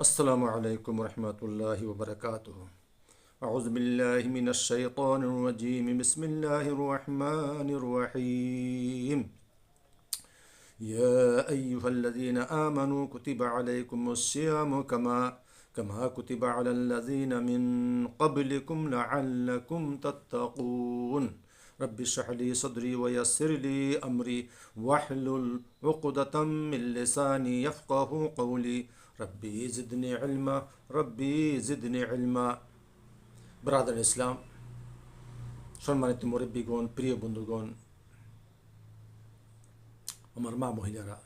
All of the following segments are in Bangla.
السلام عليكم ورحمة الله وبركاته. أعوذ بالله من الشيطان الرجيم. بسم الله الرحمن الرحيم. يا أيها الذين آمنوا كتب عليكم الصيام كما كما كتب على الذين من قبلكم لعلكم تتقون. رب اشرح لي صدري ويسر لي أمري واحلل عقدة من لساني يفقه قولي. ربي زدني علما ربي زدني علما ব্রাদার ইসলাম সম্মানিত মুরব্বীগণ প্রিয় বন্ধুগণ আমার মা মহিলারা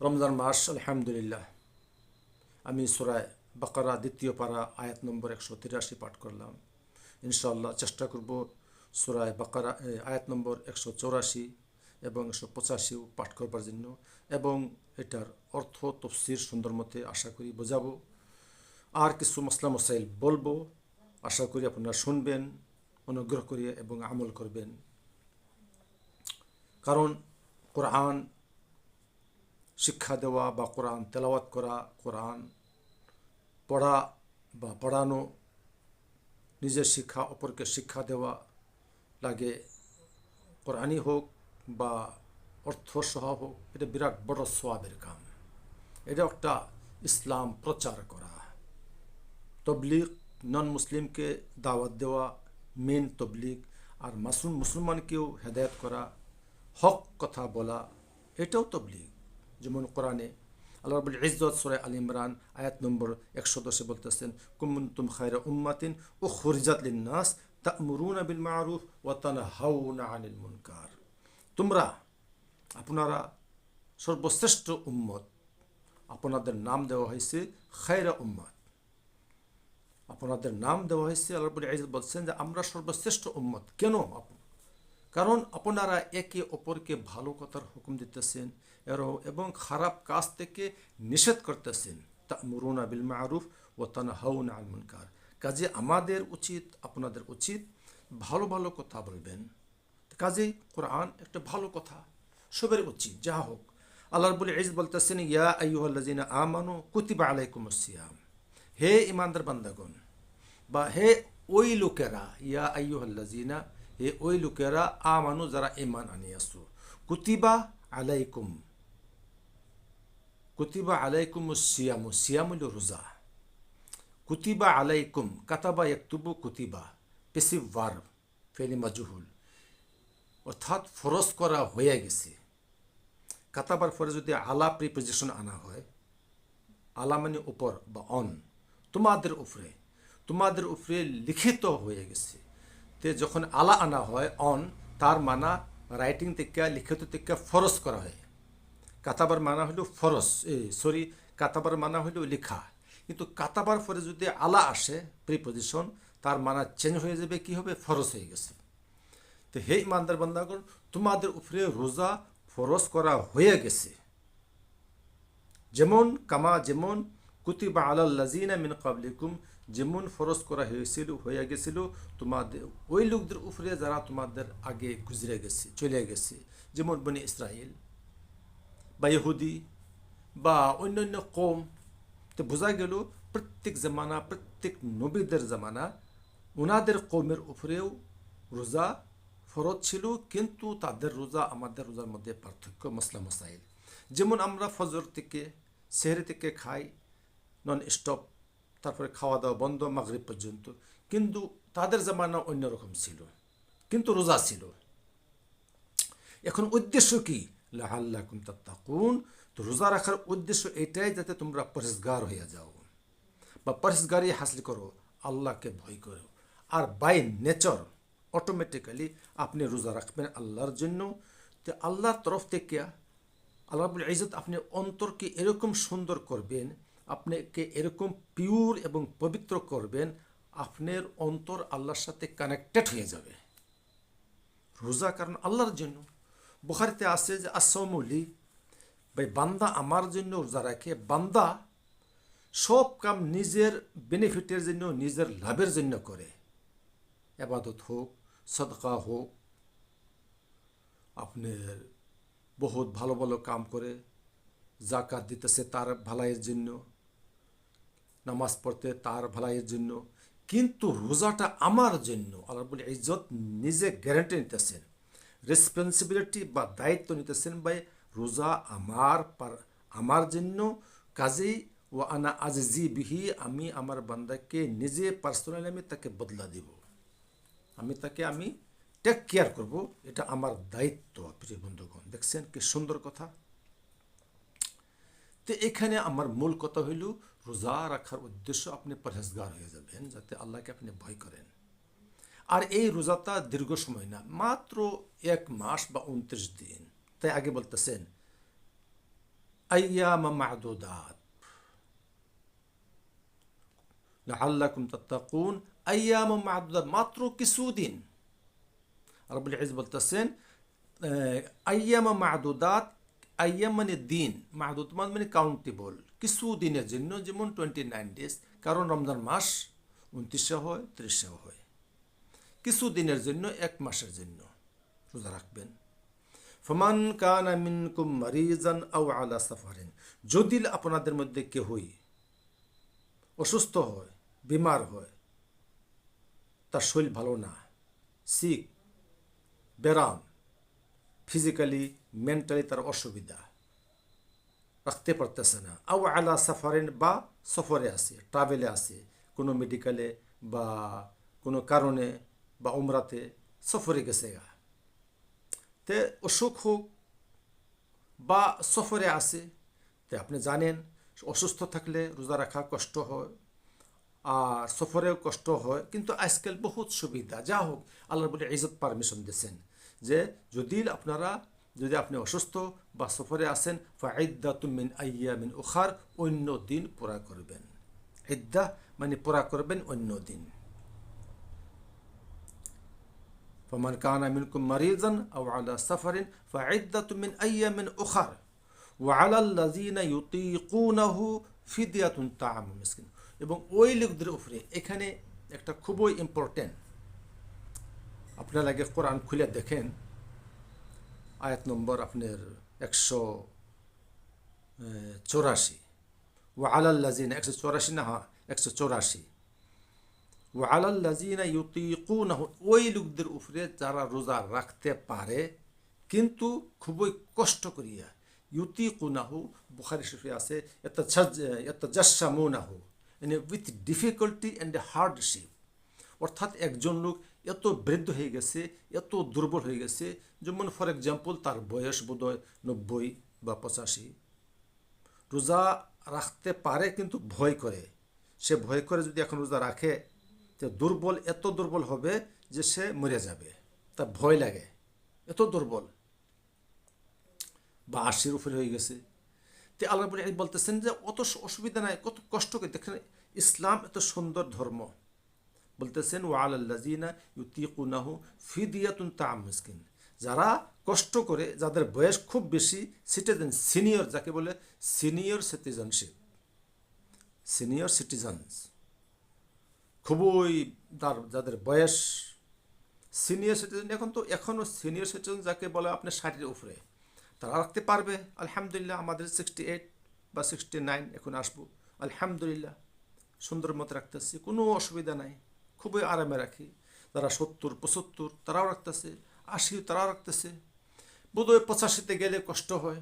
রমজান মাস আলহামদুলিল্লাহ আমি সুরায় বাকারা দ্বিতীয় পারা আয়াত নম্বর একশো তিরাশি পাঠ করলাম ইনশাআল্লাহ চেষ্টা করব সুরায় বাকারা এ, আয়াত নম্বর একশো চৌরাশি এবং একশো পঁচাশিও পাঠ করবার জন্য। এবং এটার অর্থ তফসির সুন্দর মতে আশা করি বোঝাবো। আর কিছু মশলা মসাইল বলব। আশা করি আপনারা শুনবেন, অনুগ্রহ করিয়া এবং আমল করবেন। কারণ কোরআন, শিক্ষা দেওয়া বা কোরআন তেলাওয়াত করা, কোরআন পড়া বা পড়ানো, নিজের শিক্ষা অপরকে শিক্ষা দেওয়া লাগে। কোরআনই হোক বা অর্থ সহ হোক এটা বিরাট বড় সোয়াবের কাম। এটা একটা ইসলাম প্রচার করা। তবলিগ নন মুসলিমকে দাওয়াত দেওয়া মেন তবলিগ, আর মাসুম মুসলমানকেও হেদায়ত করা, হক কথা বলা, এটাও তবলিগ। যেমন কোরআনে আল্লাহ রবুল ইজ্জত সুরায় আল ইমরান আয়াত নম্বর একশো দশে বলতেছেন, কুমুন্তুম খায়রা উম্মাতিন ও খরিজাত লিন্নাস তা'মুরুনা বিল মারুফ ওয়া তানহাউনা আনিল মুনকার। তোমরা আপনারা সর্বশ্রেষ্ঠ উম্মত। আপনাদের নাম দেওয়া হয়েছে খায়রা উম্মত। আপনাদের নাম দেওয়া হয়েছে, আল্লাহ বলছেন যে আমরা সর্বশ্রেষ্ঠ উম্মত। কেন কারণ আপনারা একে অপরকে ভালো কথার হুকুম দিতেছেন এর- এবং খারাপ কাজ থেকে নিষেধ করতেছেন। তা মুরুনা বিল মারুফ ও তানহাউনা আল মুনকার। কাজে আমাদের উচিত, আপনাদের উচিত ভালো ভালো কথা বলবেন। কাজেই কোরআন একটা ভালো কথা। সবের উচিত, যা হোক। আল্লাহ রবুল ইজ বলতেছেন, ইয়া আইয়ুহাল্লাযিনা আমানু কুতিবা আলাইকুমুস সিয়াম। হে ইমানদার বান্দাগণ, বা হে ওই লোকেরা, ইয়া আইয়ুহাল্লাযিনা, হে ওই লোকেরা, আমানু যারা ইমান আনিয়াছো, কুতিবা আলাইকুম কুতিবা আলাইকুম সিয়ামু। সিয়াম হল রোজা। কুতিবা আলাইকুম, কাতাবা একতুবু কুতিবা, পেসিভ ভার্ব, ফেলি মাজুহুল। অর্থাৎ ফরজ করা হয়ে গেছে। কাতাবার পরে যদি আলা প্রিপোজিশন আনা হয়, আলা মানে উপর বা অন তোমাদের উপরে তোমাদের উপরে লিখিত হয়ে গেছে। তে যখন আলা আনা হয় অন তার মানা রাইটিং থেকে, লিখিত থেকে ফরজ করা হয়। কাতাবার মানা হলো ফরজ সরি কাতাবার মানা হলো লেখা। কিন্তু কাতাবার পরে যদি আলা আসে প্রিপোজিশন তার মানা চেঞ্জ হয়ে যাবে, কি হবে? ফরজ হয়ে গেছে। তো হে ইমানদার বান্দাগণ, তোমাদের উপরে রোজা ফরজ করা হয়ে গেছে। যেমন, কামা যেমন, কুতিবা আলাল্লাজিনা মিন কাবলিকুম যেমন ফরজ করা হয়েছিল, হয়ে গেছিল, তোমাদের, ওই লোকদের উপরে যারা তোমাদের আগে গুজরে গেছে, চলে গেছে, যেমন বনি ইসরায়েল বা ইহুদি বা অন্যান্য কম তো বোঝা গেল, প্রত্যেক জামানা, প্রত্যেক নবীদের জামানা ওনাদের কৌমের উপরেও রোজা ফরজ ছিল, কিন্তু তাদের রোজা আমাদের রোজার মধ্যে পার্থক্য মশলা মশাইল যেমন আমরা ফজর থেকে, সেহরি থেকে খাই নন স্টপ তারপরে খাওয়া দাওয়া বন্ধ, মাগরিব পর্যন্ত। কিন্তু তাদের জামানা অন্যরকম ছিল, কিন্তু রোজা ছিল। এখন উদ্দেশ্য কি? লাহাল্লাকুম তাত্তাকুন। তো রোজা রাখার উদ্দেশ্য এটাই যাতে তোমরা পরিষ্কার হয়ে যাও। বা পরিষ্কারই হাসিল করো, আল্লাহকে ভয় করো। আর বাই নেচার অটোমেটিক্যালি আপনি রোজা রাখবেন আল্লাহর জন্য। তো আল্লাহর তরফ থেকে আল্লাহ রাব্বুল ইজ্জত আপনি অন্তরকে এরকম সুন্দর করবেন, আপনাকে এরকম পিওর এবং পবিত্র করবেন, আপনার অন্তর আল্লাহর সাথে কানেক্টেড হয়ে যাবে। রোজা কারণ আল্লাহর জন্য। বুখারিতে আছে যে আসৌমলি ভাই, বান্দা আমার জন্য রোজা রাখে, বান্দা সব কাম নিজের বেনিফিটের জন্য, নিজের লাভের জন্য করে। এবাদত হোক সদকা হোক আপনার বহুত ভালো ভালো কাম করে, জাকাত দিতেছে তার ভালাইয়ের জন্য, নামাজ পড়তে তার ভালাইয়ের জন্য, কিন্তু রোজাটা আমার জন্য আল্লাহ বলে ইজ্জত নিজে গ্যারান্টি নিতেছেন রেসপন্সিবিলিটি বা দায়িত্ব নিতেছেন ভাই, রোজা আমার আমার জন্য, কাজেই ও আনা আজিজি বিহি, আমি আমার বান্দাকে নিজে পার্সোনালি আমি তাকে বদলা দিব। আমি তাকে আমি টেক কেয়ার করব। এটা আমার দায়িত্ব, প্রিয় বন্ধুগণ। দেখছেন কি সুন্দর কথা? তো এখানে আমার মূল কথা হইল, রোজা রাখার উদ্দেশ্য আপনি পরহেজগার হয়ে যাবেন, যাতে আল্লাহকে আপনি ভয় করেন। আর এই রোজাটা দীর্ঘ সময় না, মাত্র এক মাস বা উনত্রিশ দিন। তাই আগে বলতেছেন মাদুদাত। লাআল্লাকুম তাত্তাকুন আইয়াম মাদুদাত মাত্র কিছুদিন রব্বুল ইজ বলতেছেন আহ, আইয়াম মাদুদাত আইয়াম মানে দিন মাহদুদ মানে কাউন্টেবল কিছু দিনের জন্য যেমন টোয়েন্টি নাইন ডেজ কারণ রমজান মাস উনত্রিশে হয় ত্রিশে হয় কিছু দিনের জন্য এক মাসের জন্য রোজা রাখবেন ফমান কানা মিনকুম মারিজান আও আলা সাফারিন যদি আপনাদের মধ্যে কেহই অসুস্থ হয় বিমার হয় তার শরীর ভালো না। সিক ব্যারাম ফিজিক্যালি মেন্টালি তার অসুবিধা। রাখতে পারতেছে না। আও আলা সাফারেন বা সফরে আছে ট্রাভেলে আছে, কোনো মেডিকেলে বা কোনো কারণে বা উমরাতে সফরে গেছে গা। তে অসুখ হোক বা সফরে আছে, তে আপনি জানেন অসুস্থ থাকলে রোজা রাখা কষ্ট হয়। আর সফরেও কষ্ট হয় কিন্তু আজকাল বহুত সুবিধা যা হোক আল্লাহ বলে ইজত পারমিশন দিয়েছেন যে যদি আপনারা যদি আপনি অসুস্থ বা সফরে আসেন ফাইদ্দা তুমিন আইয়া মিন উখার অন্য দিন পুরা করবেন ইদ্দা মানে পুরা করবেন অন্য দিন فمن كان منكم مريضا أو على سفر فعدة من أيام أخر وعلى الذين يطيقونه فدية طعام مسكين এবং ওই লোকদের উপরে এখানে একটা খুবই ইম্পর্টেন্ট আপনার লাগে কোরআন খুলে দেখেন। আয়াত নম্বর আপনার একশো চৌরাশি। ও আলাল্লাজিনা একশো চৌরাশি না হ্যাঁ একশো চৌরাশি। ও আলাল্লাজিনা ইউতিকুনাহু, ওই লোকদের উপরে যারা রোজা রাখতে পারে, কিন্তু খুবই কষ্ট করিয়া, ইউতিকুনাহু, বুখারি শরীফে আছে এত এত জাসামুনাহু মানে উইথ ডিফিকাল্টি অ্যান্ড হার্ডশিপ অর্থাৎ একজন লোক এত বৃদ্ধ হয়ে গেছে, এত দুর্বল হয়ে গেছে, যেমন ফর এক্সাম্পল তার বয়স বোধহয় নব্বই বা পঁচাশি। রোজা রাখতে পারে কিন্তু ভয় করে। সে ভয় করে যদি এখন রোজা রাখে তো দুর্বল, এত দুর্বল হবে যে সে মরে যাবে। তার ভয় লাগে, এত দুর্বল। বা আশির উপরে হয়ে গেছে। তো আল্লাহ বলে বলতেছেন যে, অত অসুবিধা নাই, কত কষ্ট করে। দেখেন, ইসলাম এত সুন্দর ধর্ম। বলতেছেন ও আল্লাজিনা ইউতিকুনাহু ফিদিয়াতুন তাম মিসকিন। যারা কষ্ট করে, যাদের বয়স খুব বেশি, সিটিজেন, সিনিয়র, যাকে বলে সিনিয়র সিটিজেনশিপ। Senior citizens. খুবই তার, যাদের বয়স, সিনিয়র সিটিজেন, এখন তো এখনও সিনিয়র সিটিজেন যাকে বলে আপনার ষাটের উপরে। তারা রাখতে পারবে। আলহামদুলিল্লাহ আমাদের সিক্সটি এইট বা সিক্সটি নাইন এখন আসব। আলহামদুলিল্লাহ সুন্দর মতো রাখতেছি, কোনো অসুবিধা নাই। খুবই আরামে রাখি। যারা সত্তর, পঁচাত্তর, তারাও রাখতেছে আশি তারাও রাখতেছে। বোধহয় পঁচাশিতে গেলে কষ্ট হয়।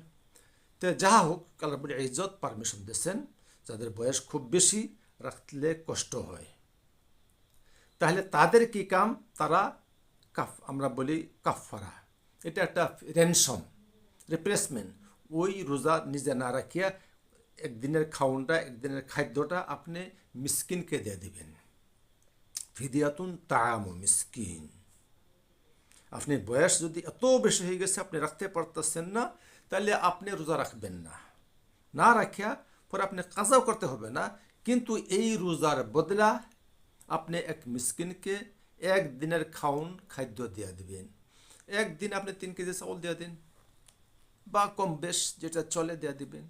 তে যা হোক কালার বলে ইজ্জত পারমিশন দিয়েছেন, যাদের বয়স খুব বেশি রাখলে কষ্ট হয়। তাহলে তাদের কি কাম? তারা কাফ, আমরা বলি কাফারা এটা একটা রেনশন। রিপ্লেসমেন্ট ওই রোজা নিজে না রাখিয়া একদিনের খাউনটা একদিনের খাদ্যটা আপনি মিসকিনকে দিয়ে দিবেন। ফিদিয়াতুন তাম মিসকিন। আপনি বয়স যদি এত বেশি হয়ে গেছে, আপনি রাখতে পারতেছেন না, তাহলে আপনি রোজা রাখবেন না। না রাখিয়া পরে আপনি কাজাও করতে হবে না, কিন্তু এই রোজার বদলা আপনি এক মিসকিনকে একদিনের খাউন খাদ্য দিয়ে দিবেন। একদিন আপনি তিন কেজি চাউল দিয়ে দিন। বা কম বেশ যেটা চলে দেয়া দিবেন।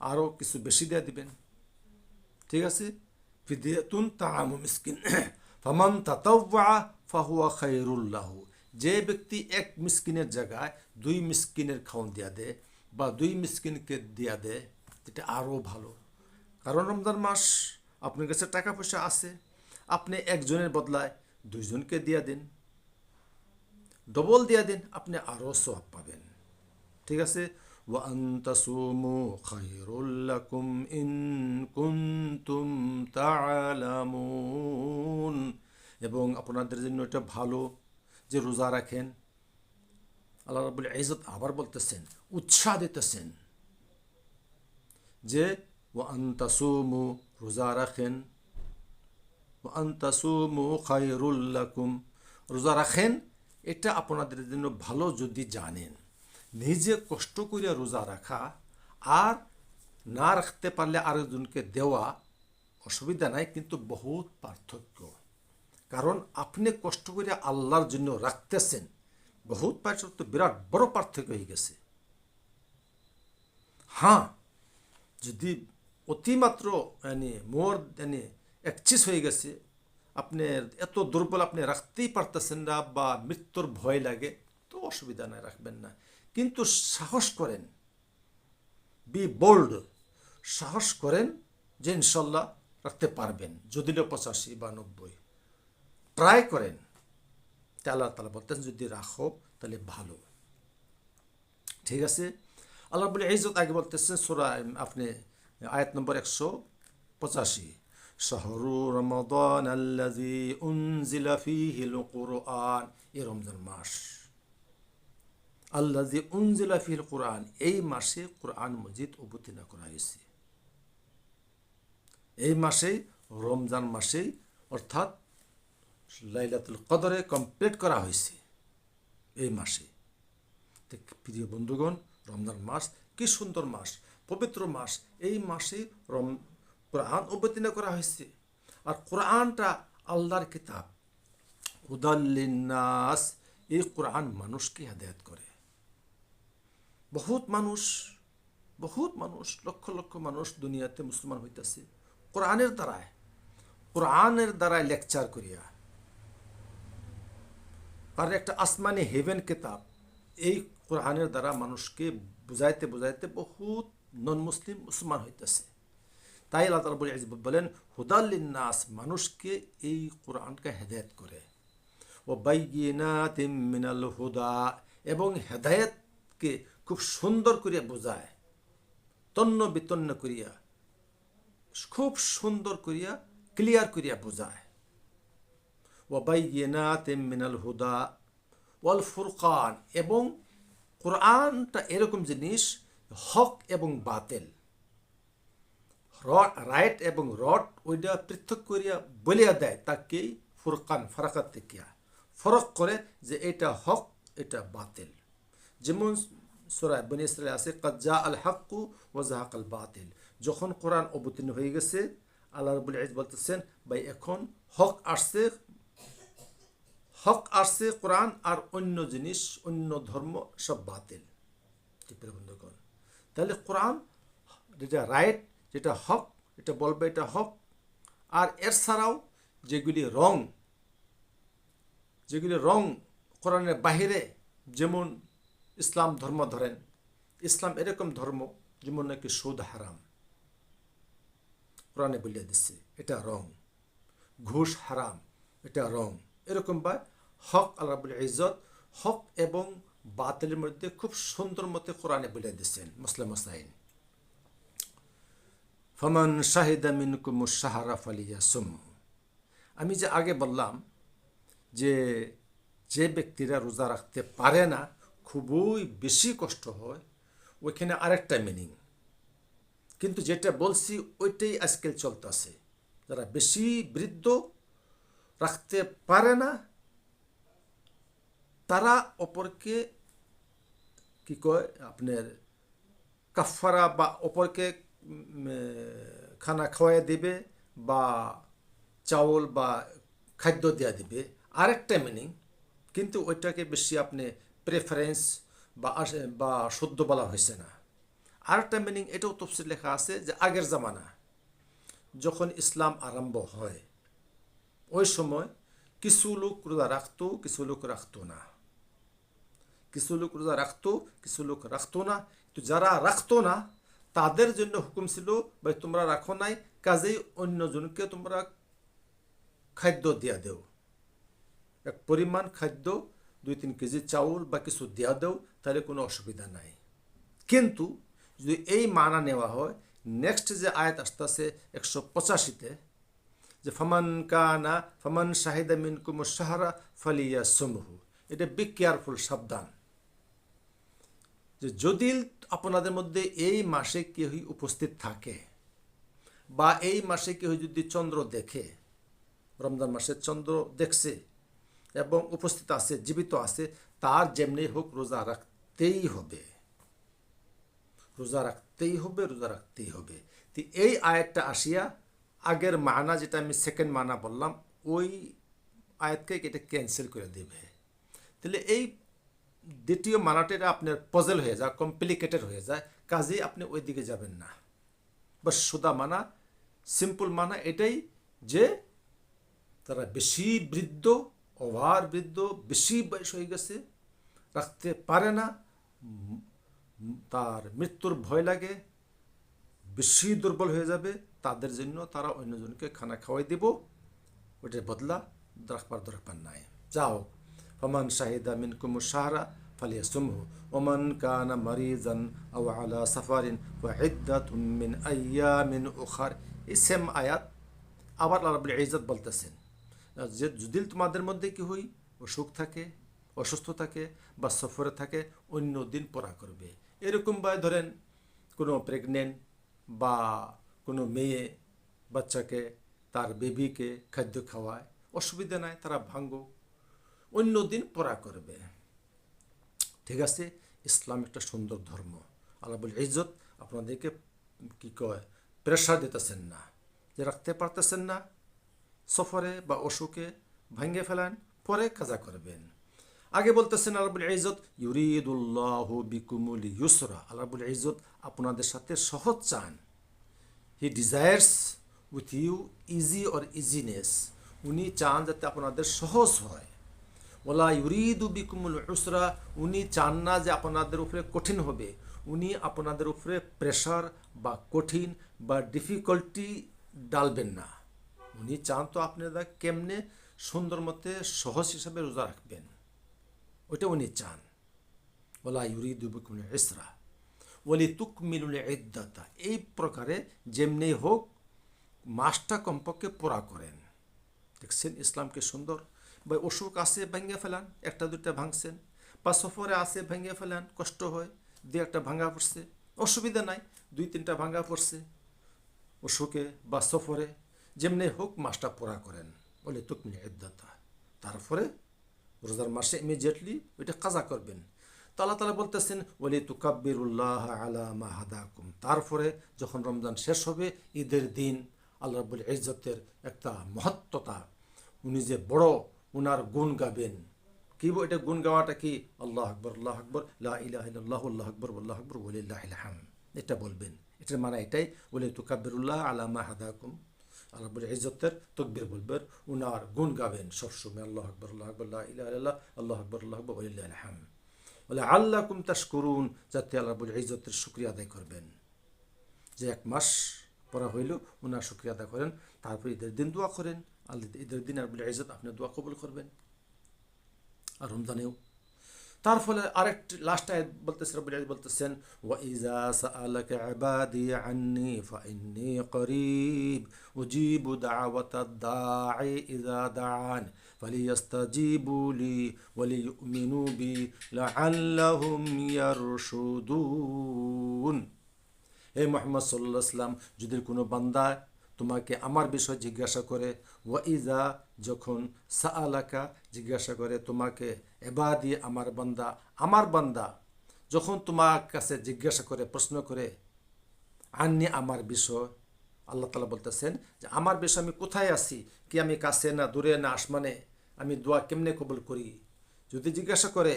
আরও কিছু বেশি দেয়া দিবেন। ঠিক আছে? ফিদিয়াতুন তাআমু মিসকিন। ফামান তাতাওয়া ফাহুয়া খায়রুল্লাহু যে ব্যক্তি এক মিসকিনের জায়গায় দুই মিসকিনের খাওন দিয়া দেয় বা দুই মিসকিনকে দিয়া দেয় এটা আরও ভালো। কারণ রমজান মাস আপনার কাছে টাকা পয়সা আছে, আপনি একজনের বদলায় দুইজনকে দিয়ে দিন। ডবল দিয়ে দিন আপনি আরও সব পাবেন ঠিক আছে وأن تصوموا خير لكم إن كنتم تعلمون এবং আপনাদের জন্য এটা ভালো যে রোজা রাখেন আল্লাহ রাবুল ইজত আবার বলতেছেন উৎসাহ দিতেছেন যে ও আন্তাসুমু রোজা রাখেন ও আন্তাসুমু খায়রুল্লাকুম রোজা রাখেন এটা আপনাদের জন্য ভালো যদি জানেন। নিজে কষ্ট করিয়া রোজা রাখা আর না রাখতে পারলে আরেকজনকে দেওয়া অসুবিধা নাই, কিন্তু বহুত পার্থক্য। কারণ আপনি কষ্ট করে আল্লাহর জন্য রাখতেছেন, বহুত পার্থক্য বিরাট বড় পার্থক্য হয়ে গেছে। হ্যাঁ যদি অতিমাত্র মানে মোর মানে একচিস হয়ে গেছে আপনি এত দুর্বল আপনি রাখতেই পারতেছেন না বা মৃত্যুর ভয় লাগে, তো অসুবিধা নাই, রাখবেন না। কিন্তু সাহস করেন বি বোল্ড সাহস করেন যে ইনশাল্লাহ রাখতে পারবেন। যদিও পঁচাশি বা নব্বই। ট্রাই করেন। তা আল্লাহ তালা বলতেন, যদি রাখো, তাহলে ভালো। ঠিক আছে? আল্লাহ বলে ইজত আগে বলতেছেন সোরা, আপনি আয়াত নম্বর একশো পঁচাশি। শহরু রমদান আল্লাজি উনজিলা ফিহিল কোরআন। এ রমজান মাস। আল্লাজি উনজিলা ফিহিল কোরআন, এই মাসে কোরআন মজিদ অবতীর্ণ করা হয়েছে। এই মাসেই, রমজান মাসেই অর্থাৎ লাইলাতুল কদরে কমপ্লিট করা হয়েছে এই মাসে। প্রিয় বন্ধুগণ, রমজান মাস কি সুন্দর মাস, পবিত্র মাস। এই মাসে রম কোরআন অবতীর্ণ করা হয়েছে। আর কোরআনটা আল্লাহর কিতাব। উদাল্লিনাস এই কোরআন মানুষকে হেদায়ত করে। বহুত মানুষ বহুত মানুষ, লক্ষ লক্ষ মানুষ দুনিয়াতে মুসলমান হইতেছে। কোরআনের দ্বারায় কোরআনের দ্বারায় লেকচার করিয়া। আর একটা আসমানি হেভেন কেতাব, এই কোরআনের দ্বারা মানুষকে বুঝাইতে বুঝাইতে বহুত নন মুসলিম মুসলমান হইতেছে। তাই আল্লাহ তালা বলে বলেন হুদাল্লিনাস মানুষকে এই কোরআনকে হেদায়ত করে। ও বাইগিনা মিনাল হুদা, এবং হেদায়তকে খুব সুন্দর করিয়া বোঝায়। তন্ন বিতন্ন করিয়া, খুব সুন্দর করিয়া, ক্লিয়ার করিয়া বোঝায়। ও ওয়াবাইনাত মিনাল হুদা, ওয়াল ফুরকান, এবং কোরআনটা এরকম জিনিস হক এবং বাতেল। রাইট এবং রট ওইটা পৃথক করিয়া বলিয়া দেয় তাকেই ফুরকান ফারাকাত দেখিয়া ফরক করে যে এটা হক এটা বাতিল যেমন সোরায় বনি ইসরায়েল আছে কাজা আল হাক্কু ওয়াজাহাক আল বাতিল যখন কোরআন অবতীর্ণ হয়ে গেছে আল্লাহ রবুল ইজ বলতেছেন ভাই এখন হক আসছে হক আসছে কোরআন আর অন্য জিনিস অন্য ধর্ম সব বাতিল বন্ধুগণ তাহলে কোরআন যেটা রাইট যেটা হক, এটা বলবে এটা হক। আর এর ছাড়াও যেগুলি রং যেগুলি রং কোরআনের বাহিরে যেমন ইসলাম ধর্ম ধরেন, ইসলাম এরকম ধর্ম যেমন নাকি সুদ হারাম। কোরআনে বলিয়া দিচ্ছে এটা রং। ঘুষ হারাম, এটা রং। এরকম বা হক আল্লাহ ইজত হক এবং বাতিলের মধ্যে খুব সুন্দর মতে কোরআনে বলে দিচ্ছেন মুসলিম মাসাইন ফমান শাহিদা মিনকুম সাহারা ফালিয়া সুম আমি যে আগে বললাম যে যে ব্যক্তিরা রোজা রাখতে পারে না, খুবই বেশি কষ্ট হয়, ওইখানে আরেকটা মিনিং কিন্তু যেটা বলছি, ওইটাই আজকাল চলতেছে। যারা বেশি বৃদ্ধ রাখতে পারে না, তারা অপরকে কি কয়, আপনার কাফারা বা অপরকে খানা খাওয়াই দিবে বা চাউল বা খাদ্য দেওয়া দিবে। আরেকটা মিনিং কিন্তু ওইটাকে বেশি আপনি প্রেফারেন্স বা বা শুদ্ধ বলা হয়েছে না। আরেকটা মিনিং এটাও তফসিল লেখা আছে যে আগের জামানা, যখন ইসলাম আরম্ভ হয়, ওই সময় কিছু লোক রোজা রাখতো, কিছু লোক রাখতো না। কিছু লোক রোজা রাখতো, কিছু লোক রাখতো না তো যারা রাখতো না তাদের জন্য হুকুম ছিল, ভাই, তোমরা রাখো নাই, কাজেই অন্যজনকে তোমরা খাদ্য দিয়া দেও। এক পরিমাণ খাদ্য, দুই, তিন কেজি চাউল বা কিছু দেওয়া দেও, তাহলে কোনো অসুবিধা নাই। কিন্তু যদি এই মানা নেওয়া হয় নেক্সট যে আয়াত আসতেছে একশো পঁচাশিতে, যে ফমান কানা, ফমান শাহিদা মিন কুমুর সাহারা ফালিয়া সমহু এটা বি কেয়ারফুল সাবধান। যে যদি আপনাদের মধ্যে এই মাসে কেউ উপস্থিত থাকে বা এই মাসে কেউ যদি চন্দ্র দেখে, রমজান মাসে চন্দ্র দেখছে এবং উপস্থিত আছে, জীবিত আছে, তার যেমনি হোক রোজা রাখতেই হবে। রোজা রাখতেই হবে, রোজা রাখতেই হবে। তো এই আয়াতটা আসিয়া, আগের মানা যেটা আমি সেকেন্ড মানা বললাম, ওই আয়াতকে এটা ক্যান্সেল করে দেবে। তাহলে এই দ্বিতীয় মানাটা আপনার পজেল হয়ে যায় কমপ্লিকেটেড হয়ে যায়, কাজেই আপনি ওই দিকে যাবেন না। বা সুদা মানা সিম্পল মানা, এটাই যে তারা বেশি বৃদ্ধ ওভার বৃদ্ধ, বেশি বয়স হয়ে গেছে, রাখতে পারে না তার মৃত্যুর ভয় লাগে, বেশি দুর্বল হয়ে যাবে, তাদের জন্য তারা অন্যজনকে খানা খাওয়াই দিব, ওটার বদলা রাখবার দরকার নাই। যাও ফমান মিন কুমু সাহারা ফালিয়া সুমহু ওমান কানা মারিজান আও আলা সাফারিন ওয়া ইদ্দাতুম মিন আইয়ামিন উখার এই সেম আয়াত আবার আল্লাহ ইজ্জত বলতেছেন, যে যদি তোমাদের মধ্যে কি হই অসুখ থাকে, অসুস্থ থাকে বা সফরে থাকে, অন্য দিন পড়া করবে। এরকম বা ধরেন কোনো প্রেগনেন্ট বা কোনো মেয়ে বাচ্চাকে, তার বেবিকে খাদ্য খাওয়ায়, অসুবিধা নাই, তারা ভাঙ্গ অন্য দিন পড়া করবে। ঠিক আছে? ইসলাম একটা সুন্দর ধর্ম। আল্লাহ বলে ইজ্জত আপনাদেরকে কি কয়? প্রেশার দিতেছেন না। যে রাখতে পারতেছেন না, সফরে বা অসুখে ভাঙ্গে ফেলান, পরে কাজা করবেন। আগে বলতেছেন আল্লাহুল ইজত ইউরিদুল্লাহ বিকুমুল ইউসরা। আল্লাহুল ইজত আপনাদের সাথে সহজ চান। He desires with you easy or easiness উনি চান যাতে আপনাদের সহজ হয়। ওলা ইউরিদু বিকুমুল উসরা, উনি চান না যে আপনাদের উপরে কঠিন হবে। উনি আপনাদের উপরে প্রেশার বা কঠিন বা ডিফিকাল্টি ডালবেন না। উনি চান তো আপনারা কেমনে সুন্দর মতে সহজ হিসাবে রোজা রাখবেন। ওইটা উনি চান। ওলা ইউরিদু বিকুমুল ইসরা ওলি তুকমিলুল ইদ্দাতা। এই প্রকারে যেমনি হোক, মাসটা কমপক্ষে পুরা করেন। দেখছেন, ইসলামকে সুন্দর বা অসুখ আছে, ভেঙে ফেলান, একটা, দুইটা ভাঙছেন। বা সফরে আছে, ভেঙে ফেলান, কষ্ট হয় দু একটা ভাঙা পড়ছে। অসুবিধা নাই, দুই, তিনটা ভাঙা পড়ছে। অসুখে বা সফরে যেমনি হোক মাসটা পুরা করেন, বলে তুকমিল ইদ্দাতা। তারপরে রোজার মাসে ইমিডিয়েটলি ওইটা কাজা করবেন। তো আল্লাহ তালা বলতেছেন ওলি তুকাব্বিরুল্লাহ আলা মা হাদাকুম। তারপরে যখন রমজান শেষ হবে, ঈদের দিন আল্লাহ রব্বুল ইজ্জতের একটা মহত্বতা, উনি যে বড় উনার গুণ গাবেন। কি এটা গুণ গাওয়াটা কি? আল্লাহ আকবর আল্লাহ আকবর, লা ইলাহা ইল্লাল্লাহু, আল্লাহ আকবর আল্লাহ আকবর ওলিল্লাহিল এটা বলবেন। এটার মানে এটাই ওলি তুকাব্বিরুল্লাহ আলা মা হাদাকুম। আল্লাহ বলে ইজ্জতের তকবির বলবেন, উনার গুণ গাবেন সবসময়, আল্লাহ আকবর আল্লাহ আকবর ইল্লাল্লাহ, আল্লাহ আকবর আল্লাহ আকবর ওলিল্লাহিল হাম বলে আল্লাহ কুম তাস করুন যাতে আল্লাহ বলে ইজ্জতের শুক্রিয়া আদায় করবেন। যে এক মাস পড়া হইল ওনার শুক্রিয়া আদায় করেন, তারপর ঈদের দিন দোয়া করেন। আল্লাহ ঈদের দিন আর বলে ইজ্জত আপনি দোয়া কবুল করবেন আর রমজানেও তার ফলে আরেকটি লাস্ট আয়াত বলতেছে রব্বুল ইজ্জত বলতেছেন ওয়া ইজা সাআলাকা ইবাদি আন্নি ফাইন্নি করিব উজিবু দাওয়াতাদ দাঈ ইজা দাআন فليستجيبوا لي وليؤمنوا بي لعلهم يرشدون হে মোহাম্মদ সাল্লাহ সাল্লাম যদি কোনো বান্দা তোমাকে আমার বিষয় জিজ্ঞাসা করে ওয়াইজা যখন সাআলাকা জিজ্ঞাসা করে, তোমাকে এবাদি আমার বান্দা আমার বান্দা? যখন তোমার কাছে জিজ্ঞাসা করে, প্রশ্ন করে, আননি আমার বিষয়? আল্লাহ তালা বলতেছেন যে, আমার বিষয় আমি কোথায় আছি? কি আমি কাছে না দূরে না আসমানে? আমি দোয়া কেমনে কবল করি? যদি জিজ্ঞাসা করে,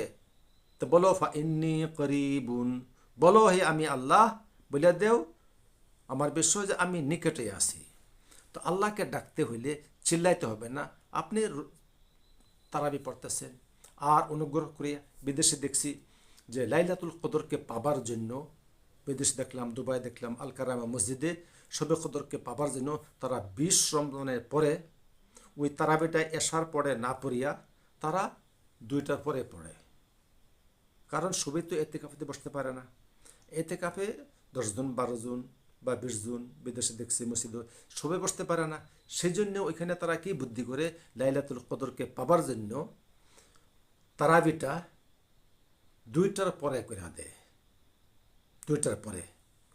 তো বলো, ফা ইন্নি করিবুন? বলো, হে আমি আল্লাহ বলে দেও, আমার বিষয় যে আমি নিকটে আছি। তো আল্লাহকে ডাকতে হইলে চিল্লাইতে হবে না। আপনি তারাবি পড়তেছেন। আর অনুগ্রহ করে বিদেশে দেখছি যে লাইলাতুল কদরকে পাবার জন্য বিদেশে দেখলাম, দুবাই দেখলাম আল কারামা মসজিদে শবে কদরকে পাবার জন্য তারা বিশ রমজানের পরে ওই তারাবিটা এসার পরে না পড়িয়া তারা দুইটার পরে পড়ে। কারণ সবাই তো এতে কাফেতে বসতে পারে না। এতে কাফে দশজন বারো জন বা বিশ জুন বিদেশে দেখছি মসজিদ সবে বসতে পারে না। সেই জন্য ওইখানে তারা কি বুদ্ধি করে লাইলাতুল কদরকে পাবার জন্য তারাবিটা দুইটার পরে করে দেয়। দুইটার পরে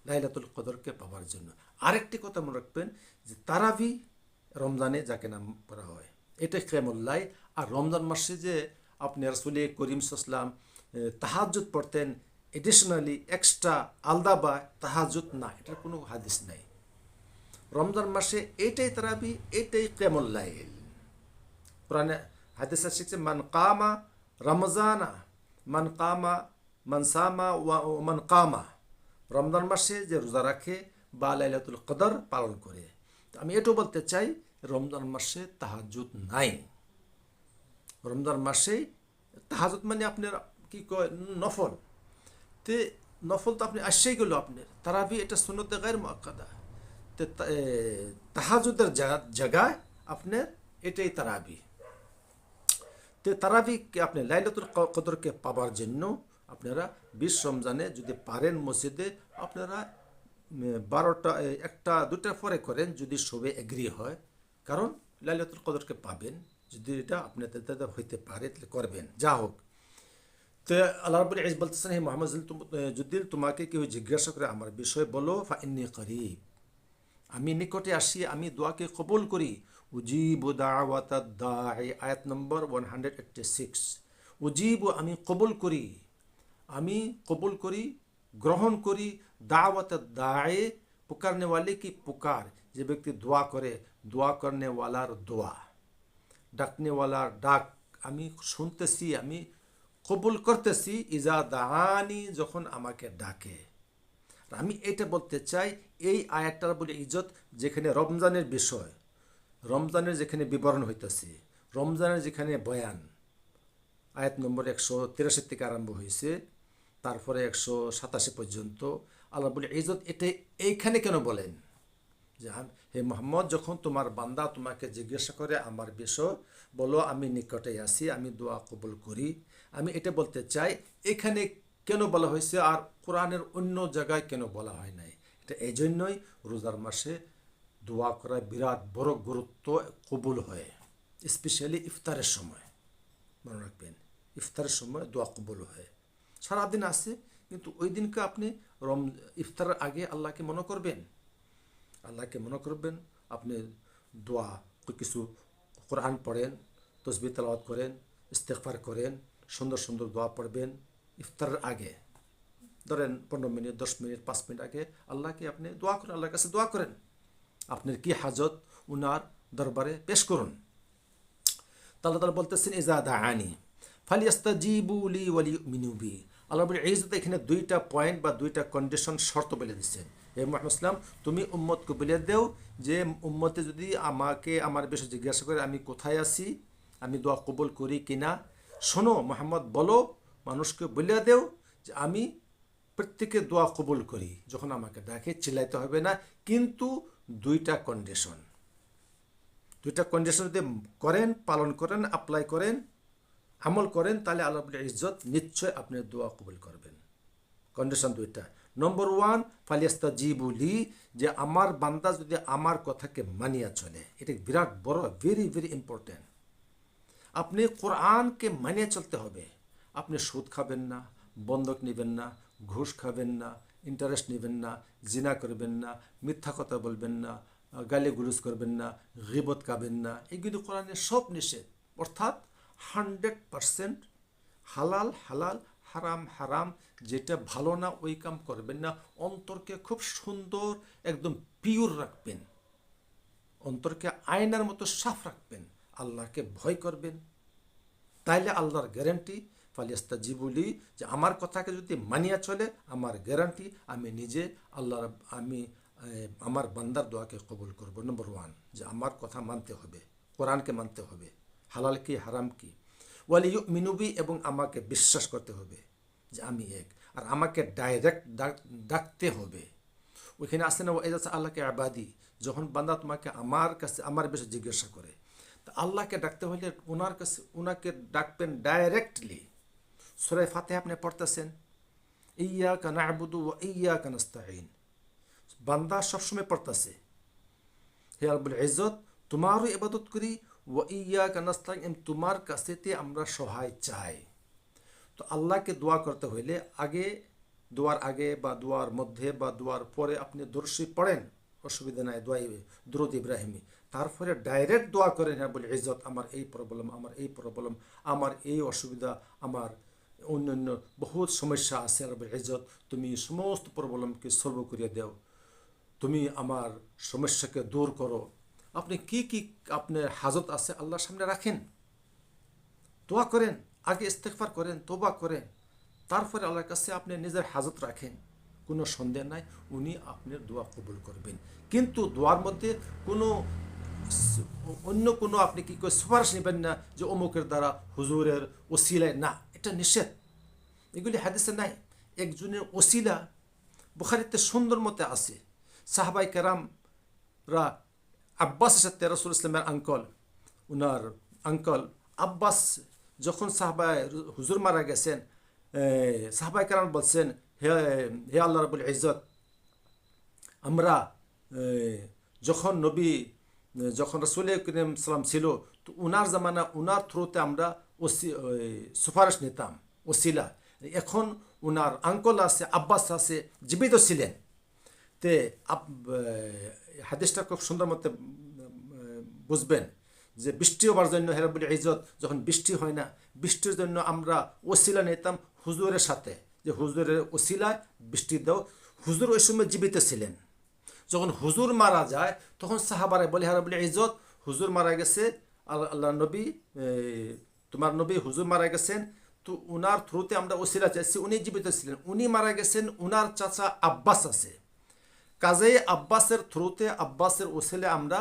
লাইলাতুল কদরকে পাবার জন্য। আরেকটি কথা মনে রাখবেন যে তারাবি রমজানে যাকে নাম করা হয় এটা কেমল্লাই আর রমজান মাসে যে আপনি রসুলি করিম সাল্লাম তাহাজুদ পড়তেন এডিশনালি এক্সট্রা আলদা বা তাহাজুদ না এটার কোনো হাদিস নাই। রমজান মাসে এইটাই তারাবি এইটাই কেমল্লাইল কোরআনে হাদিস শিখছে মান কামা রমজানা, মান কামা, মান সামা ওয়া মান কামা। রমজান মাসে যে রোজা রাখে, বা লাইলাতুল কদর পালন করে। আমি এটাও বলতে চাই, রমজান মাসে তাহাজুদ নাই। রমজান মাসে তাহাজুদ মানে আপনার কি কয়, নফল। তে নফল তো আপনি আসছেই গেল আপনার। তারাবি এটা সুন্নতে গায়ের মাকাদা তে তাহাজুদের জায়গায় আপনার এটাই তারাবি। তে তারাবিকে আপনি লাইলাতুল কদরকে পাবার জন্য আপনারা বিশ রমজানে যদি পারেন মসজিদে, আপনারা বারোটা একটা, দুটার পরে করেন যদি সবে এগ্রি হয়। কারণ লাইলাতুল কদরকে পাবেন। যদি এটা আপনাদের হইতে পারে, তাহলে করবেন। যা হোক। তো আল্লাহ রবুল ইস বলতেছেন, হে মোহাম্মদ, যদি তোমাকে কেউ জিজ্ঞাসা করে আমার বিষয়ে, বলো ফা ইন্নি করিব। আমি নিকটে আসি, আমি দোয়াকে কবুল করি। উজিবু দাওয়াতা দাহি আয়াত number one hundred eighty six উজিবু, আমি কবুল করি। আমি কবুল করি, গ্রহণ করি। দাওয়াত দায়ে পুকারনেওয়ালে কি পুকার? যে ব্যক্তি দোয়া করে, দোয়া করনেওয়ালার দোয়া। ডাকনেওয়ালার ডাক। আমি শুনতেছি, আমি কবুল করতেছি, ইজা দাহানি যখন আমাকে ডাকে। আমি এটা বলতে চাই, এই আয়াতটার বলে ইজত যেখানে রমজানের বিষয়, রমজানের যেখানে বিবরণ হইতেছে, রমজানের যেখানে বয়ান, আয়াত নম্বর একশো তিরাশি থেকে আরম্ভ হয়েছে তারপরে একশো সাতাশি পর্যন্ত, আল্লাহ বলে ইজত এটা এইখানে কেন বলেন? যে হে মোহাম্মদ, যখন তোমার বান্দা তোমাকে জিজ্ঞাসা করে আমার বিষয়, বলো আমি নিকটে আসি আমি দোয়া কবুল করি। আমি এটা বলতে চাই, এখানে কেন বলা হয়েছে আর কোরআনের অন্য জায়গায় কেন বলা হয় নাই? এটা এই জন্যই রোজার মাসে দোয়া করা বিরাট বড় গুরুত্ব কবুল হয় স্পেশালি ইফতারের সময়। মনে রাখবেন, ইফতারের সময় দোয়া কবুল হয়। সারাদিন আছে, কিন্তু ওই দিনকে আপনি রম, ইফতারের আগে আল্লাহকে মনে করবেন। আল্লাহকে মনে করবেন, আপনি দোয়া, কিছু কোরআন পড়েন, তসবি তালাওয়াত করেন ইস্তেকফার করেন সুন্দর সুন্দর দোয়া পড়বেন ইফতারের আগে। ধরেন পনেরো মিনিট, দশ মিনিট, পাঁচ মিনিট আগে আল্লাহকে আপনি দোয়া করেন, আল্লাহর কাছে দোয়া করেন। আপনার কি হাজত উনার দরবারে পেশ করুন? তাহলে তারা বলতেছেন, ইজা দা আনি ফালিয়াস্তা জিবুলি ওয়ালি মিনুবি আল্লাহ ইজত এখানে দুইটা পয়েন্ট বা দুইটা কন্ডিশন, শর্ত বলে দিচ্ছেন হে মোহাম্মদ ইসলাম, তুমি উম্মতকে বলে দেও যে, উম্মতে যদি আমাকে, আমার বিষয়ে জিজ্ঞাসা করে আমি কোথায় আছি, আমি দোয়া কবুল করি কিনা শোনো মোহাম্মদ, বলো, মানুষকে বলিয়া দেও যে আমি প্রত্যেকে দোয়া কবুল করি, যখন আমাকে ডাকে, চিল্লাইতে হবে না। কিন্তু দুইটা কন্ডিশন দুইটা কন্ডিশন যদি করেন, পালন করেন অ্যাপ্লাই করেন, আমল করেন, তাহলে আল্লাহ ইজ্জত নিশ্চয় আপনি দোয়া কবুল করবেন। কন্ডিশন দুইটা। নম্বর ওয়ান ফালিয়াস্তা জি বলি যে আমার বান্দা যদি আমার কথাকে মানিয়া চলে, এটা বিরাট বড় ভেরি ভেরি ইম্পর্টেন্ট আপনি কোরআনকে মানিয়ে চলতে হবে। আপনি সুদ খাবেন না, বন্ধক নেবেন না, ঘুষ খাবেন না ইন্টারেস্ট নেবেন না, জিনা করবেন না, মিথ্যা কথা বলবেন না গালে গুলুজ করবেন না, গিবত খাবেন না এগুলি কোরআনের সব নিষেধ। অর্থাৎ হান্ড্রেড পারসেন্ট হালাল হালাল, হারাম হারাম, যেটা ভালো না, ওই কাম করবেন না। অন্তরকে খুব সুন্দর, একদম পিওর রাখবেন। অন্তরকে আয়নার মতো সাফ রাখবেন। আল্লাহকে ভয় করবেন। তাইলে আল্লাহর গ্যারান্টি ফালিয়াস্তা জিবুলি যে আমার কথাকে যদি মানিয়া চলে, আমার গ্যারান্টি আমি নিজে আল্লাহর, আমি আমার বান্দার দোয়াকে কবুল করব। নম্বর ওয়ান যে আমার কথা মানতে হবে, কোরআনকে মানতে হবে, হালাল কি, হারাম কি। ওয়ালি মিনুবি এবং আমাকে বিশ্বাস করতে হবে, যে আমি এক। আর আমাকে ডাইরেক্ট ডাকতে হবে। ওইখানে আসে না যাচ্ছে আল্লাহকে আবাদি, যখন বান্দা তোমাকে আমার কাছে, আমার বেশি জিজ্ঞাসা করে আল্লাহকে ডাকতে হলে ওনার কাছে ওনাকে ডাকবেন ডাইরেক্টলি সুরাই ফাতে আপনি পড়তেছেন। ইয়া কানা আবুদু ইয়া কানাস্তাইন বান্দা সবসময় পড়তেছে। হে আব্বুল ইজ্জত, তোমারও ইবাদত করি। ও ইয়া কানাস্তাইন তোমার কাছেতে আমরা সহায় চাই। তো আল্লাহকে দোয়া করতে হইলে আগে, দোয়ার আগে বা দোয়ার মধ্যে বা দোয়ার পরে আপনি দর্শি পড়েন। অসুবিধা নাই, দোয়াই দ্রুত ইব্রাহিমী তারপরে ডাইরেক্ট দোয়া করে হ্যাঁ বলে ইজ্জত, আমার এই প্রবলেম আমার এই প্রবলেম আমার এই অসুবিধা, আমার অন্যান্য বহুত সমস্যা আছে বলে ইজ্জত, তুমি সমস্ত প্রবলেমকে সলভ করিয়ে দাও। তুমি আমার সমস্যাকে দূর করো। আপনি কি কি আপনার হাজত আছে আল্লাহর সামনে রাখেন? দোয়া করেন, আগে ইস্তেকফার করেন তোবা করেন। তারপরে আল্লাহর কাছে আপনি নিজের হাজত রাখেন। কোনো সন্দেহ নাই, উনি আপনার দোয়া কবুল করবেন। কিন্তু দোয়ার মধ্যে কোনো অন্য কোনো আপনি কি করে সুপারিশ নেবেন না যে অমুকের দ্বারা হুজুরের ওসিলায় না? এটা নিষেধ। এগুলি হাদিসে নাই। একজনের ওসিলা বুখারিতে সুন্দর মতে আছে। সাহাবাই কেরামরা আব্বাস সাথে রসুল ইসলামের আঙ্কল, উনার আঙ্কল আব্বাস যখন সাহবাই হুজুর মারা গেছেন সাহবাই কারাম বলছেন, হে হে আল্লাহ রবুল ইজত আমরা যখন নবী যখন রসুল করিম সালাম ছিল, তো উনার জামানা, উনার থ্রুতে আমরা ওসি সুপারিশ নিতাম, ওসিলা। এখন উনার আঙ্কল আছে, আব্বাস আছে, জীবিত ছিলেন। তে হাদিসটা খুব সুন্দর মতে, বুঝবেন যে বৃষ্টি হবার জন্য হেরাবুল ইজত যখন বৃষ্টি হয় না, বৃষ্টির জন্য আমরা ওসিলা নিতাম হুজুরের সাথে। যে হুজুরের ওসিলায় বৃষ্টি দাও, হুজুর ওই সময় জীবিত ছিলেন। যখন হুজুর মারা যায়, তখন সাহাবারে বলে হেরাবুল ইজত হুজুর মারা গেছে, আল্লাহ নবী তোমার নবী হুজুর মারা গেছেন, তো উনার থ্রুতে আমরা ওসিলা চাইছি, উনি জীবিত ছিলেন। উনি মারা গেছেন, উনার চাচা আব্বাস আছে। কাজেই আব্বাসের থ্রুতে, আব্বাসের ওসিলে আমরা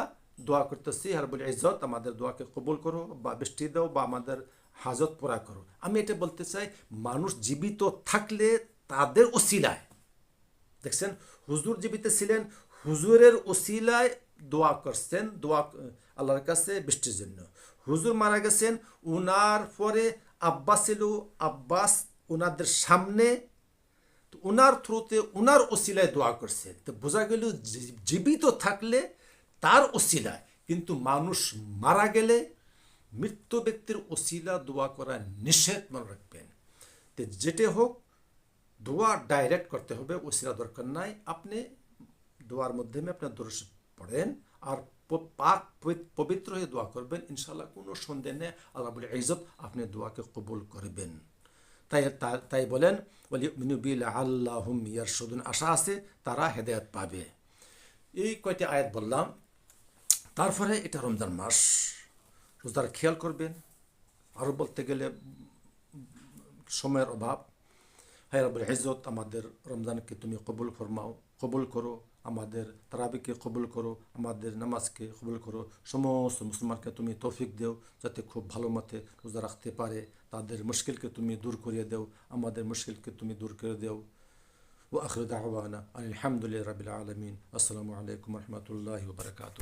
দোয়া করতেছি হারবুল ইজত আমাদের দোয়াকে কবুল করো, বা বৃষ্টি দাও, বা আমাদের হাজত পোড়া করো। আমি এটা বলতে চাই, মানুষ জীবিত থাকলে তাদের ওসিলায়, দেখছেন? হুজুর জীবিত ছিলেন হুজুরের ওসিলায় দোয়া করছেন, দোয়া, আল্লাহর কাছে বৃষ্টির জন্য। হুজুর মারা গেছেন, উনার পরে আব্বাস ছিল, আব্বাস ওনাদের সামনে উনার থ্রুতে উনার ওসিলায় দোয়া করছে। তো বোঝা গেল জীবিত থাকলে তার ওসিলায়, কিন্তু মানুষ মারা গেলে মৃত্যু ব্যক্তির ওসিলা দোয়া করা নিষেধ মনে রাখবেন। তো যেটা হোক, দোয়া ডাইরেক্ট করতে হবে, ওসিলা দরকার নাই। আপনি দোয়ার মাধ্যমে আপনার দর্শ পড়েন আর পাক পবিত্র হয়ে দোয়া করবেন ইনশাল্লাহ কোনো সন্দেহ নেই, আল্লাহ বলে ইজত আপনি দোয়াকে কবুল করবেন। তাই তাই বলেন মিনুবিল আল্লাহ ইয়ার সদুন আশা আছে তারা হেদায়ত পাবে। এই কয়টি আয়াত বললাম, তারপরে এটা রমজান মাস, রোজার খেয়াল করবেন। আরও বলতে গেলে সময়ের অভাব। হ্যাঁ রবুল হেজত আমাদের রমজানকে তুমি কবুল ফরমাও, কবুল করো। আমাদের তারাবিকে কবুল করো আমাদের নামাজকে কবুল করো সমস্ত মুসলমানকে তুমি তৌফিক দেও যাতে খুব ভালো মতে রোজা রাখতে পারে তাদের মুশকিলকে তুমি দূর করিয়ে দেও আমাদের মুশকিলকে তুমি দূর করে দেও ও আখর দাওয়ানা আলহামদুলিল্লাহ রবিল আলমিন আসসালামু আলাইকুম রহমতুল্লাহ বারকাত